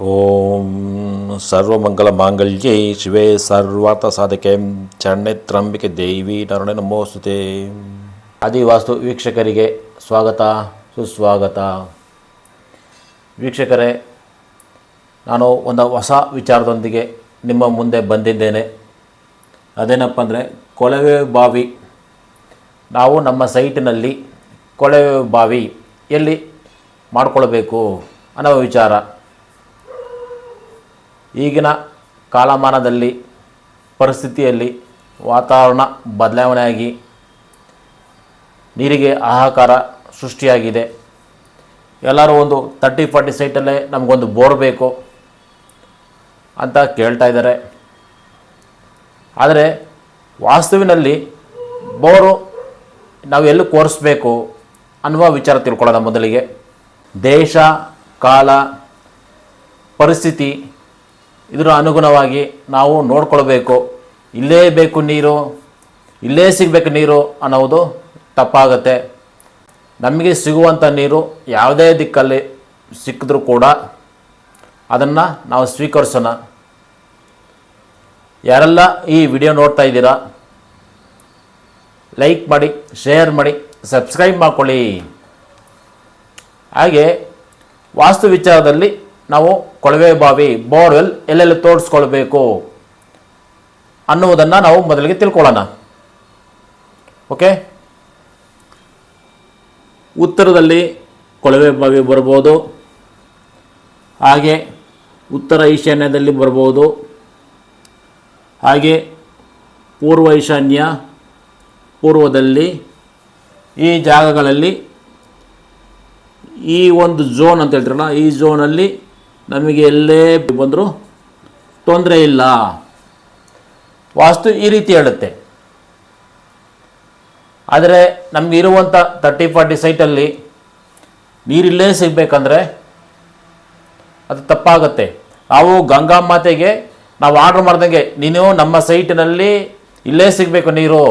ಓಂ ಸರ್ವಮಂಗಲ ಮಾಂಗಲ್ಯೇ ಶಿವೇ ಸರ್ವಾರ್ಥ ಸಾಧಕೆ ಚರಣೆತ್ರಂಬಿಕೆ ದೇವಿ ನರಣೆ ನಮೋಸ್ತುತೆ ಆದಿವಾಸ್ತು ವೀಕ್ಷಕರಿಗೆ ಸ್ವಾಗತ, ಸುಸ್ವಾಗತ. ವೀಕ್ಷಕರೇ, ನಾನು ಒಂದು ಹೊಸ ವಿಚಾರದೊಂದಿಗೆ ನಿಮ್ಮ ಮುಂದೆ ಬಂದಿದ್ದೇನೆ. ಅದೇನಪ್ಪ ಅಂದರೆ, ಕೊಳವೆ ಬಾವಿ. ನಾವು ನಮ್ಮ ಸೈಟಿನಲ್ಲಿ ಕೊಳವೆ ಬಾವಿ ಎಲ್ಲಿ ಮಾಡಿಕೊಳ್ಬೇಕು ಅನ್ನೋ ವಿಚಾರ. ಈಗಿನ ಕಾಲಮಾನದಲ್ಲಿ ಪರಿಸ್ಥಿತಿಯಲ್ಲಿ ವಾತಾವರಣ ಬದಲಾವಣೆಯಾಗಿ ನೀರಿಗೆ ಹಾಹಾಕಾರ ಸೃಷ್ಟಿಯಾಗಿದೆ. ಎಲ್ಲರೂ ಒಂದು ತರ್ಟಿ ಫಾರ್ಟಿ ಸೈಟಲ್ಲೇ ನಮಗೊಂದು ಬೋರ್ ಬೇಕು ಅಂತ ಕೇಳ್ತಾ ಇದ್ದಾರೆ. ಆದರೆ ವಾಸ್ತುವಿನಲ್ಲಿ ಬೋರು ನಾವು ಎಲ್ಲಿ ಕೋರಿಸ್ಬೇಕು ಅನ್ನುವ ವಿಚಾರ ತಿಳ್ಕೊಳ್ಳೋದ ಮೊದಲಿಗೆ. ದೇಶ, ಕಾಲ, ಪರಿಸ್ಥಿತಿ ಇದರ ಅನುಗುಣವಾಗಿ ನಾವು ನೋಡ್ಕೊಳ್ಬೇಕು. ಇಲ್ಲೇ ಬೇಕು ನೀರು, ಇಲ್ಲೇ ಸಿಗಬೇಕು ನೀರು ಅನ್ನೋದು ತಪ್ಪಾಗತ್ತೆ. ನಮಗೆ ಸಿಗುವಂಥ ನೀರು ಯಾವುದೇ ದಿಕ್ಕಲ್ಲಿ ಸಿಕ್ಕಿದ್ರೂ ಕೂಡ ಅದನ್ನು ನಾವು ಸ್ವೀಕರಿಸೋಣ. ಯಾರೆಲ್ಲ ಈ ವಿಡಿಯೋ ನೋಡ್ತಾ ಇದ್ದೀರಾ, ಲೈಕ್ ಮಾಡಿ, ಶೇರ್ ಮಾಡಿ, ಸಬ್ಸ್ಕ್ರೈಬ್ ಮಾಡ್ಕೊಳ್ಳಿ. ಹಾಗೆ ವಾಸ್ತು ವಿಚಾರದಲ್ಲಿ ನಾವು ಕೊಳವೆ ಬಾವಿ, ಬೋರ್ವೆಲ್ ಎಲ್ಲೆಲ್ಲಿ ತೋರಿಸ್ಕೊಳ್ಬೇಕು ಅನ್ನುವುದನ್ನು ನಾವು ಮೊದಲಿಗೆ ತಿಳ್ಕೊಳ್ಳೋಣ. ಓಕೆ ಉತ್ತರದಲ್ಲಿ ಕೊಳವೆ ಬಾವಿ ಬರ್ಬೋದು. ಹಾಗೆ ಉತ್ತರ ಈಶಾನ್ಯದಲ್ಲಿ ಬರ್ಬೋದು. ಹಾಗೆ ಪೂರ್ವ ಈಶಾನ್ಯ ಪೂರ್ವದಲ್ಲಿ ಈ ಜಾಗಗಳಲ್ಲಿ ಈ ಒಂದು ಝೋನ್ ಅಂತ ಹೇಳ್ತಾರಲ್ಲ, ಈ ಝೋನಲ್ಲಿ ನಮಗೆ ಎಲ್ಲೇ ಬಂದರೂ ತೊಂದರೆ ಇಲ್ಲ. ವಾಸ್ತು ಈ ರೀತಿ ಹೇಳುತ್ತೆ. ಆದರೆ ನಮಗಿರುವಂಥ ತರ್ಟಿ ಫಾರ್ಟಿ ಸೈಟಲ್ಲಿ ನೀರಿಲ್ಲೇ ಸಿಗಬೇಕಂದ್ರೆ ಅದು ತಪ್ಪಾಗುತ್ತೆ. ನಾವು ಗಂಗಾ ಮಾತೆಗೆ ನಾವು ಆರ್ಡ್ರ್ ಮಾಡ್ದಂಗೆ ನೀನು ನಮ್ಮ ಸೈಟಿನಲ್ಲಿ ಇಲ್ಲೇ ಸಿಗಬೇಕು ನೀರು.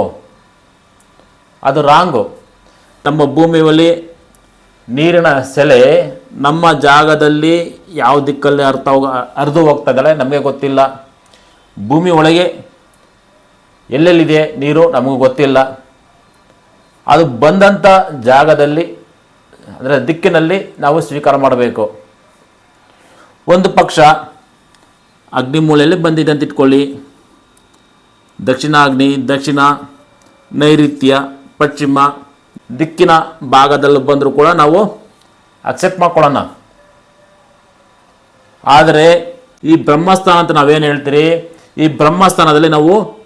ಅದು ರಾಂಗು ನಮ್ಮ ಭೂಮಿಯಲ್ಲಿ ನೀರಿನ ಸೆಲೆ ನಮ್ಮ ಜಾಗದಲ್ಲಿ ಯಾವ ದಿಕ್ಕಲ್ಲಿ ಅರ್ಥ ಹೋಗ ಹೋಗ್ತಾ ಇದ್ದಾಳೆ ನಮಗೆ ಗೊತ್ತಿಲ್ಲ. ಭೂಮಿ ಒಳಗೆ ಎಲ್ಲೆಲ್ಲಿದೆ ನೀರು ನಮಗೆ ಗೊತ್ತಿಲ್ಲ. ಅದು ಬಂದಂಥ ಜಾಗದಲ್ಲಿ, ಅಂದರೆ ದಿಕ್ಕಿನಲ್ಲಿ ನಾವು ಸ್ವೀಕಾರ ಮಾಡಬೇಕು. ಒಂದು ಪಕ್ಷ ಅಗ್ನಿ ಅಗ್ನಿಮೂಲೆಯಲ್ಲಿ ಬಂದಿದೆ ಅಂತ ಇಟ್ಕೊಳ್ಳಿ. ದಕ್ಷಿಣ ಅಗ್ನಿ ದಕ್ಷಿಣ ನೈಋತ್ಯ, ಪಶ್ಚಿಮ ದಿಕ್ಕಿನ ಭಾಗದಲ್ಲಿ ಬಂದರೂ ಕೂಡ ನಾವು ಅಕ್ಸೆಪ್ಟ್ ಮಾಡ್ಕೊಳ್ಳೋಣ. ಆದರೆ ಈ ಬ್ರಹ್ಮಸ್ಥಾನ ಅಂತ ನಾವೇನು ಹೇಳ್ತೀರಿ? ಈ ಬ್ರಹ್ಮಸ್ಥಾನದಲ್ಲಿ ನಾವು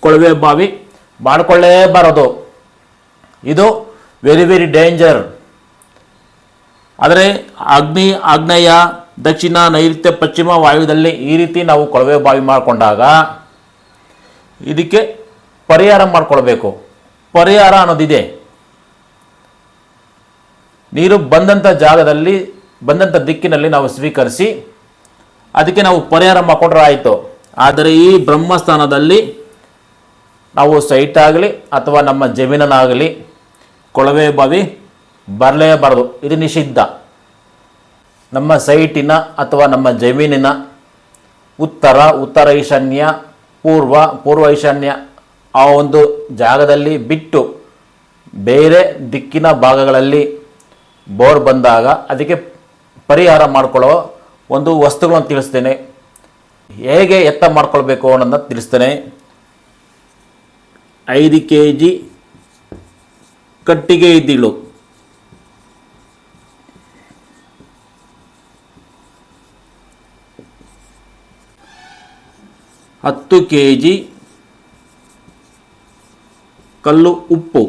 ಕೊಳವೆ ಬಾವಿ ಮಾಡಿಕೊಳ್ಳೇಬಾರದು. ಇದು ವೆರಿ ವೆರಿ ಡೇಂಜರ್ ಆದರೆ ಅಗ್ನಿ, ಆಗ್ನೇಯ, ದಕ್ಷಿಣ, ನೈಋತ್ಯ, ಪಶ್ಚಿಮ ವಾಯುದಲ್ಲಿ ಈ ರೀತಿ ನಾವು ಕೊಳವೆ ಬಾವಿ ಮಾಡಿಕೊಂಡಾಗ ಇದಕ್ಕೆ ಪರಿಹಾರ ಮಾಡಿಕೊಳ್ಬೇಕು. ಪರಿಹಾರ ಅನ್ನೋದಿದೆ. ನೀರು ಬಂದಂಥ ಜಾಗದಲ್ಲಿ ಬಂದಂಥ ದಿಕ್ಕಿನಲ್ಲಿ ನಾವು ಸ್ವೀಕರಿಸಿ ಅದಕ್ಕೆ ನಾವು ಪರಿಹಾರ ಮಾಡಿಕೊಂಡ್ರೆ ಆಯಿತು. ಆದರೆ ಈ ಬ್ರಹ್ಮಸ್ಥಾನದಲ್ಲಿ ನಾವು ಸೈಟ್ ಆಗಲಿ ಅಥವಾ ನಮ್ಮ ಜಮೀನನ್ನಾಗಲಿ ಕೊಳವೆ ಬಾವಿ ಬರಲೇಬಾರದು. ಇದು ನಿಷಿದ್ಧ. ನಮ್ಮ ಸೈಟಿನ ಅಥವಾ ನಮ್ಮ ಜಮೀನಿನ ಉತ್ತರ ಉತ್ತರ ಈಶಾನ್ಯ, ಪೂರ್ವ ಪೂರ್ವ ಈಶಾನ್ಯ ಆ ಒಂದು ಜಾಗದಲ್ಲಿ ಬಿಟ್ಟು ಬೇರೆ ದಿಕ್ಕಿನ ಭಾಗಗಳಲ್ಲಿ ಬೋರ್ ಬಂದಾಗ ಅದಕ್ಕೆ ಪರಿಹಾರ ಮಾಡಿಕೊಳ್ಳೋ ಒಂದು ವಸ್ತುಗಳನ್ನು ತಿಳಿಸ್ತೇನೆ. ಹೇಗೆ ಎತ್ತ ಮಾಡ್ಕೊಳ್ಬೇಕು ಅನ್ನೋದನ್ನ ತಿಳಿಸ್ತೇನೆ. ಐದು ಕೆ ಜಿ ಕಟ್ಟಿಗೆ ಇದ್ದಿಳು ಹತ್ತು ಕೆ ಜಿ ಕಲ್ಲು ಉಪ್ಪು.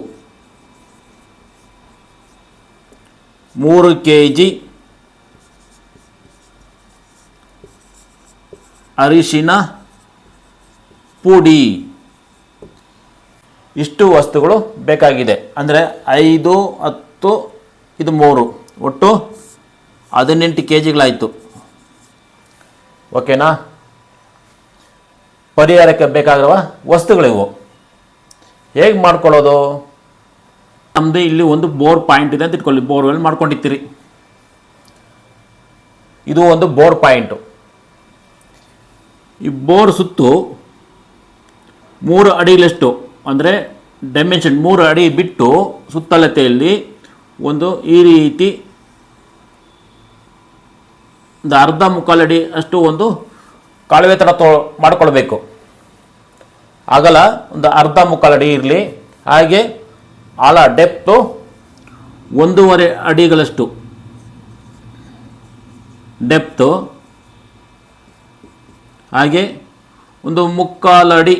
ಮೂರು ಕೆ ಜಿ ಅರಿಶಿನ ಪುಡಿ. ಇಷ್ಟು ವಸ್ತುಗಳು ಬೇಕಾಗಿದೆ. ಅಂದರೆ ಐದು, ಹತ್ತು, ಇದು ಮೂರು. ಒಟ್ಟು ಹದಿನೆಂಟು ಕೆ ಜಿಗಳಾಯಿತು ಓಕೆನಾ? ಪರಿಹಾರಕ್ಕೆ ಬೇಕಾಗಿರುವ ವಸ್ತುಗಳಿವು. ಹೇಗೆ ಮಾಡ್ಕೊಳ್ಳೋದು? ನಮ್ಮದು ಇಲ್ಲಿ ಒಂದು ಬೋರ್ ಪಾಯಿಂಟ್ ಇದೆ ಅಂತ ಇಟ್ಕೊಳ್ಳಿ. ಬೋರ್ವೆಲ್ ಮಾಡ್ಕೊಂಡಿರ್ತೀರಿ ಇದು ಒಂದು ಬೋರ್ ಪಾಯಿಂಟು. ಈ ಬೋರ್ ಸುತ್ತು ಮೂರು ಅಡಿಲಷ್ಟು, ಅಂದರೆ ಡೈಮೆನ್ಷನ್ ಮೂರು ಅಡಿ ಬಿಟ್ಟು ಸುತ್ತಳತೆಯಲ್ಲಿ ಒಂದು ಈ ರೀತಿ ಒಂದು ಅರ್ಧ ಮುಕ್ಕಾಲಡಿ ಅಷ್ಟು ಒಂದು ಕಾಳುವೆ ಥರ ತೊ, ಮಾಡಿಕೊಳ್ಬೇಕು. ಅಗಲ ಒಂದು ಅರ್ಧ ಮುಕ್ಕಾಲಡಿ ಇರಲಿ. ಹಾಗೆ ಆಳ ಡೆಪ್ತು ಒಂದೂವರೆ ಅಡಿಗಳಷ್ಟು. ಡೆಪ್ತು ಹಾಗೆ ಒಂದು ಮುಕ್ಕಾಲು ಅಡಿ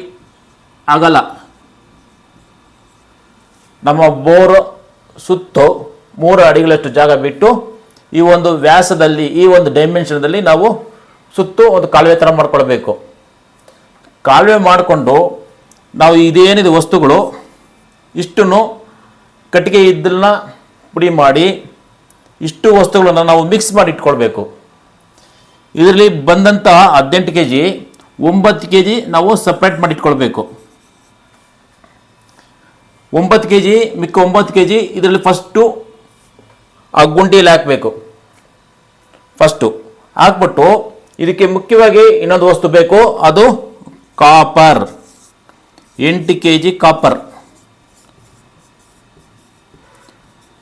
ಅಗಲ. ನಮ್ಮ ಬೋರ್ ಸುತ್ತು ಮೂರು ಅಡಿಗಳಷ್ಟು ಜಾಗ ಬಿಟ್ಟು ಈ ಒಂದು ವ್ಯಾಸದಲ್ಲಿ, ಈ ಒಂದು ಡೈಮೆನ್ಷನ್ದಲ್ಲಿ ನಾವು ಸುತ್ತು ಒಂದು ಕಾಲುವೆ ಥರ ಮಾಡ್ಕೊಳ್ಬೇಕು. ಕಾಲುವೆ ಮಾಡಿಕೊಂಡು ನಾವು ಇದೇನಿದೆ ವಸ್ತುಗಳು, ಇಷ್ಟನ್ನು ಕಟ್ಟಿಗೆ ಇದನ್ನ ಪುಡಿ ಮಾಡಿ ಇಷ್ಟು ವಸ್ತುಗಳನ್ನು ನಾವು ಮಿಕ್ಸ್ ಮಾಡಿ ಇಟ್ಕೊಳ್ಬೇಕು. ಇದರಲ್ಲಿ ಬಂದಂತಹ ಹದಿನೆಂಟು ಕೆ ಜಿ ಒಂಬತ್ತು ಕೆ ಜಿ ನಾವು ಸಪ್ರೇಟ್ ಮಾಡಿಟ್ಕೊಳ್ಬೇಕು. ಒಂಬತ್ತು ಕೆ ಜಿ ಮಿಕ್ಕ ಒಂಬತ್ತು ಕೆ ಜಿ ಇದರಲ್ಲಿ ಫಸ್ಟು ಆ ಗುಂಡಿಯಲ್ಲಿ ಹಾಕಬೇಕು. ಫಸ್ಟು ಹಾಕ್ಬಿಟ್ಟು ಇದಕ್ಕೆ ಮುಖ್ಯವಾಗಿ ಇನ್ನೊಂದು ವಸ್ತು ಬೇಕು, ಅದು ಕಾಪರ್ ಎಂಟು ಕೆ ಜಿ ಕಾಪರ್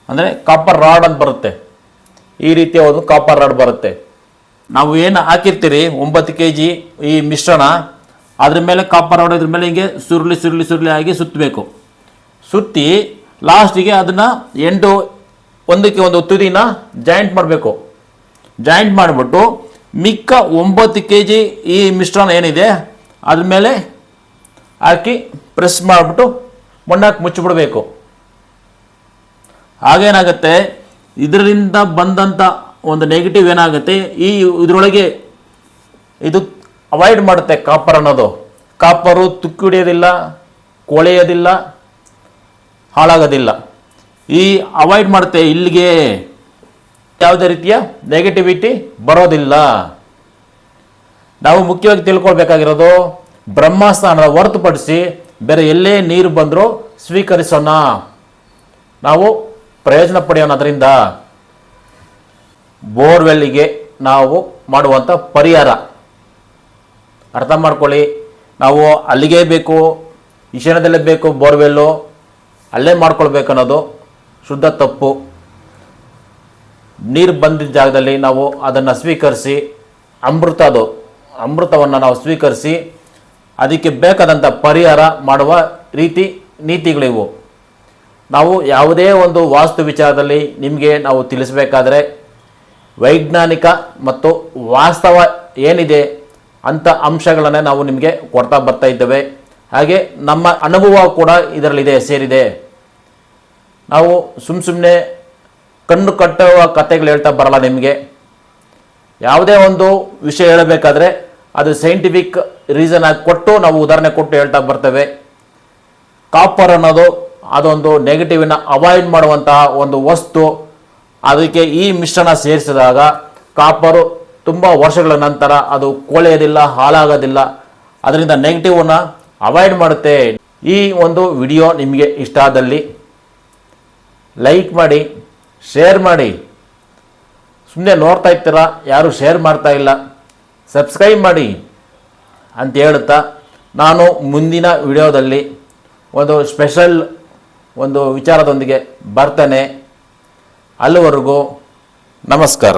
ಅಂದರೆ ಕಾಪರ್ ರಾಡ್ ಅಂತ ಬರುತ್ತೆ. ಈ ರೀತಿಯ ಒಂದು ಕಾಪರ್ ರಾಡ್ ಬರುತ್ತೆ. ನಾವು ಏನು ಹಾಕಿರ್ತೀರಿ? ಒಂಬತ್ತು ಕೆ ಜಿ ಈ ಮಿಶ್ರಣ, ಅದ್ರ ಮೇಲೆ ಕಾಪರ್ ಹೊಡೆದ್ರ ಮೇಲೆ ಹಿಂಗೆ ಸುರುಳಿ ಸುರುಳಿ ಸುರುಳಿ ಆಗಿ ಸುತ್ತಬೇಕು ಸುತ್ತಿ ಲಾಸ್ಟಿಗೆ ಅದನ್ನು ಎಂಟು, ಒಂದಕ್ಕೆ ಒಂದು ತುದಿನ ಜಾಯಿಂಟ್ ಮಾಡಬೇಕು. ಜಾಯಿಂಟ್ ಮಾಡಿಬಿಟ್ಟು ಮಿಕ್ಕ ಒಂಬತ್ತು ಕೆ ಜಿ ಈ ಮಿಶ್ರಣ ಏನಿದೆ, ಅದ್ರ ಮೇಲೆ ಹಾಕಿ ಪ್ರೆಸ್ ಮಾಡಿಬಿಟ್ಟು ಮಣ್ಣಾಕಿ ಮುಚ್ಚಿಬಿಡಬೇಕು. ಹಾಗೇನಾಗುತ್ತೆ? ಇದರಿಂದ ಬಂದಂಥ ಒಂದು ನೆಗೆಟಿವ್ ಏನಾಗುತ್ತೆ? ಈ ಇದರೊಳಗೆ ಇದು ಅವಾಯ್ಡ್ ಮಾಡುತ್ತೆ ಕಾಪರ್ ಅನ್ನೋದು. ಕಾಪರು ತುಕ್ಕಿ ಹಿಡಿಯೋದಿಲ್ಲ, ಕೊಳೆಯೋದಿಲ್ಲ, ಹಾಳಾಗೋದಿಲ್ಲ. ಈ ಅವಾಯ್ಡ್ ಮಾಡುತ್ತೆ ಇಲ್ಲಿಗೆ ಯಾವುದೇ ರೀತಿಯ ನೆಗೆಟಿವಿಟಿ ಬರೋದಿಲ್ಲ. ನಾವು ಮುಖ್ಯವಾಗಿ ತಿಳ್ಕೊಳ್ಬೇಕಾಗಿರೋದು ಬ್ರಹ್ಮಸ್ಥಾನದ ಹೊರತುಪಡಿಸಿ ಬೇರೆ ಎಲ್ಲೇ ನೀರು ಬಂದರೂ ಸ್ವೀಕರಿಸೋಣ. ನಾವು ಪ್ರಯೋಜನ ಪಡೆಯೋಣ ಅದರಿಂದ. ಬೋರ್ವೆಲ್ಲಿಗೆ ನಾವು ಮಾಡುವಂಥ ಪರಿಹಾರ. ಅರ್ಥ ಮಾಡ್ಕೊಳ್ಳಿ. ನಾವು ಅಲ್ಲಿಗೆ ಬೇಕು, ಈಶಾನ್ಯದಲ್ಲೇ ಬೇಕು ಬೋರ್ವೆಲ್ಲು, ಅಲ್ಲೇ ಮಾಡ್ಕೊಳ್ಬೇಕು ಅನ್ನೋದು ಶುದ್ಧ ತಪ್ಪು. ನೀರು ಬಂದಿದ್ದ ಜಾಗದಲ್ಲಿ ನಾವು ಅದನ್ನು ಸ್ವೀಕರಿಸಿ, ಅಮೃತ ಅದು, ಅಮೃತವನ್ನು ನಾವು ಸ್ವೀಕರಿಸಿ, ಅದಕ್ಕೆ ಬೇಕಾದಂಥ ಪರಿಹಾರ ಮಾಡುವ ರೀತಿ ನೀತಿಗಳಿವು. ನಾವು ಯಾವುದೇ ಒಂದು ವಾಸ್ತು ವಿಚಾರದಲ್ಲಿ ನಿಮಗೆ ನಾವು ತಿಳಿಸಬೇಕಾದ್ರೆ ವೈಜ್ಞಾನಿಕ ಮತ್ತು ವಾಸ್ತವ ಏನಿದೆ ಅಂತ ಅಂಶಗಳನ್ನು ನಾವು ನಿಮಗೆ ಕೊಡ್ತಾ ಬರ್ತಾ ಇದ್ದೇವೆ. ಹಾಗೆ ನಮ್ಮ ಅನುಭವ ಕೂಡ ಇದರಲ್ಲಿದೆ, ಸೇರಿದೆ. ನಾವು ಸುಮ್ಮ ಸುಮ್ಮನೆ ಕಣ್ಣು ಕಟ್ಟುವ ಕಥೆಗಳು ಹೇಳ್ತಾ ಬರಲ್ಲ ನಿಮಗೆ. ಯಾವುದೇ ಒಂದು ವಿಷಯ ಹೇಳಬೇಕಾದ್ರೆ ಅದು ಸೈಂಟಿಫಿಕ್ ರೀಸನ್ ಆಗಿ ಕೊಟ್ಟು ನಾವು ಉದಾಹರಣೆ ಕೊಟ್ಟು ಹೇಳ್ತಾ ಬರ್ತೇವೆ. ಕಾಪರ್ ಅನ್ನೋದು ಅದೊಂದು ನೆಗೆಟಿವ್ನ ಅವಾಯ್ಡ್ ಮಾಡುವಂತಹ ಒಂದು ವಸ್ತು. ಅದಕ್ಕೆ ಈ ಮಿಶ್ರಣ ಸೇರಿಸಿದಾಗ ಕಾಪರು ತುಂಬ ವರ್ಷಗಳ ನಂತರ ಅದು ಕೊಳೆಯೋದಿಲ್ಲ, ಹಾಳಾಗೋದಿಲ್ಲ. ಅದರಿಂದ ನೆಗೆಟಿವನ್ನು ಅವಾಯ್ಡ್ ಮಾಡುತ್ತೆ. ಈ ಒಂದು ವಿಡಿಯೋ ನಿಮಗೆ ಇಷ್ಟ ಆದಲ್ಲಿ ಲೈಕ್ ಮಾಡಿ ಶೇರ್ ಮಾಡಿ. ಸುಮ್ಮನೆ ನೋಡ್ತಾ ಇರ್ತೀರ, ಯಾರು ಶೇರ್ ಮಾಡ್ತಾ ಇಲ್ಲ. ಸಬ್ಸ್ಕ್ರೈಬ್ ಮಾಡಿ ಅಂತ ಹೇಳುತ್ತಾ ನಾನು ಮುಂದಿನ ವಿಡಿಯೋದಲ್ಲಿ ಒಂದು ಸ್ಪೆಷಲ್ ಒಂದು ವಿಚಾರದೊಂದಿಗೆ ಬರ್ತೇನೆ. ಅಲ್ಲಿವರೆಗೂ ನಮಸ್ಕಾರ.